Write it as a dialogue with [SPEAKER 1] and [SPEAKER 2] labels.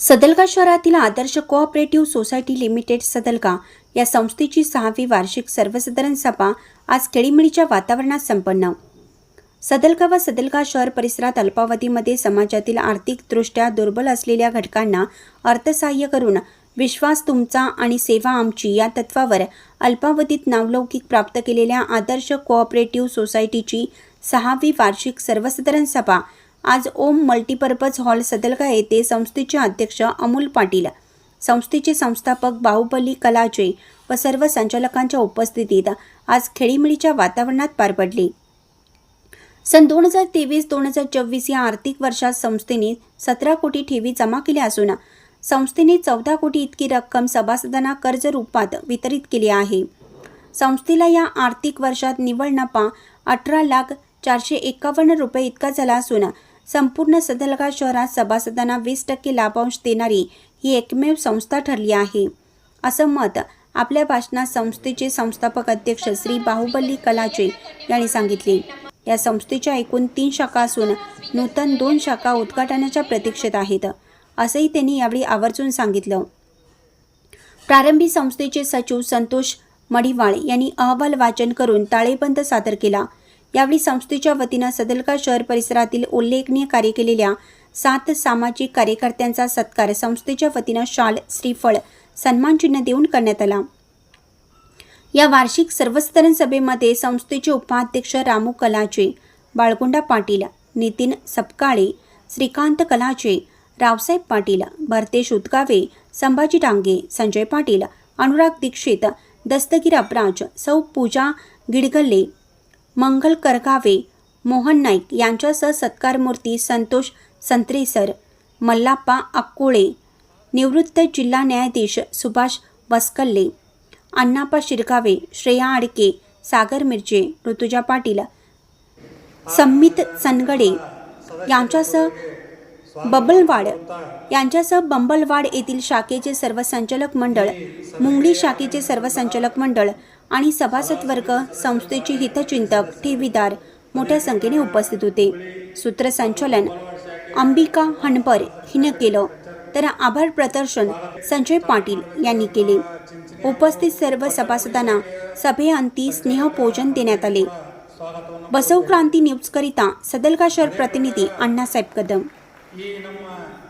[SPEAKER 1] सदलगा शहरातील Adarsh cooperative society limited Sadalga या संस्थेची सहावी वार्षिक सर्वसाधारण सभा आज खेळीमिळीच्या वातावरणात संपन्न. सदलगा व सदलगा शहर परिसरात अल्पावधीमध्ये समाजातील आर्थिकदृष्ट्या दुर्बल असलेल्या घटकांना अर्थसहाय्य करून विश्वास तुमचा आणि सेवा आमची या तत्वावर अल्पावधीत नावलौकिक प्राप्त केलेल्या आदर्श कोऑपरेटिव्ह सोसायटीची सहावी वार्षिक सर्वसाधारण सभा आज ओम मल्टीपर्पज हॉल सदलगा येथे संस्थेचे अध्यक्ष अमोल पाटील संस्थेचे संस्थापक बाहुबली कलाचे व सर्व संचालकांच्या उपस्थितीत आज खेळीमेळीच्या वातावरणात पार पडली. सन दोन हजार तेवीस दोन हजार चोवीस या आर्थिक वर्षात संस्थेने सतरा कोटी ठेवी जमा केल्या असून संस्थेने चौदा कोटी इतकी रक्कम सभासदांना कर्ज रूपात वितरित केली आहे. संस्थेला या आर्थिक वर्षात निव्वळ नफा अठरा लाख चारशे एकावन्न रुपये इतका झाला असून संपूर्ण सदलगा शहरात सभासदांना वीस टक्के लाभांश देणारी ही एकमेव संस्था ठरली आहे. असं मत आपल्या भाषणात संस्थेचे संस्थापक अध्यक्ष श्री बाहुबली कलाचे यांनी सांगितले. या संस्थेच्या एकूण तीन शाखा असून नूतन दोन शाखा उद्घाटनाच्या प्रतीक्षेत आहेत असंही त्यांनी यावेळी आवर्जून सांगितलं. प्रारंभी संस्थेचे सचिव संतोष मडिवाळ यांनी अहवाल वाचन करून ताळेबंद सादर केला. यावेळी संस्थेच्या वतीनं सदलका शहर परिसरातील उल्लेखनीय कार्य केलेल्या सात सामाजिक कार्यकर्त्यांचा सत्कार संस्थेच्या वतीनं शाल श्रीफळ सन्मानचिन्ह देऊन करण्यात आला. या वार्षिक सर्वस्तरण सभेमध्ये संस्थेचे उपाध्यक्ष रामू कलाचे बाळगुंडा पाटील नितीन सपकाळे श्रीकांत कलाचे रावसाहेब पाटील भरतेश उदगावे संभाजी डांगे संजय पाटील अनुराग दीक्षित दस्तगीर अपराज सौ पूजा गिडगल्ले मंगल करगावे मोहन नाईक यांच्यासह सत्कारमूर्ती संतोष संत्रेसर मल्लाप्पा अक्कोळे निवृत्त जिल्हा न्यायाधीश सुभाष वस्कल्ले अण्णाप्पा शिरगावे श्रेया आडके सागर मिरजे ऋतुजा पाटील संमित सनगडे यांच्यासह बबलवाड यांच्यासह बंबलवाड येथील शाखेचे सर्व संचालक मंडळ मुंगळी शाखेचे सर्व संचालक मंडळ आणि सभासद वर्ग संस्थेचे हितचिंतक ठेवीदार मोठ्या संख्येने उपस्थित होते. सूत्रसंचालन अंबिका हणपर हिनं केलं. तर आभार प्रदर्शन संजय पाटील यांनी केले. उपस्थित सर्व सभासदांना सभेअंती स्नेहपोजन देण्यात आले. बसव क्रांती न्यूजकरिता सदलगा शहर प्रतिनिधी अण्णासाहेब कदम
[SPEAKER 2] 一那么。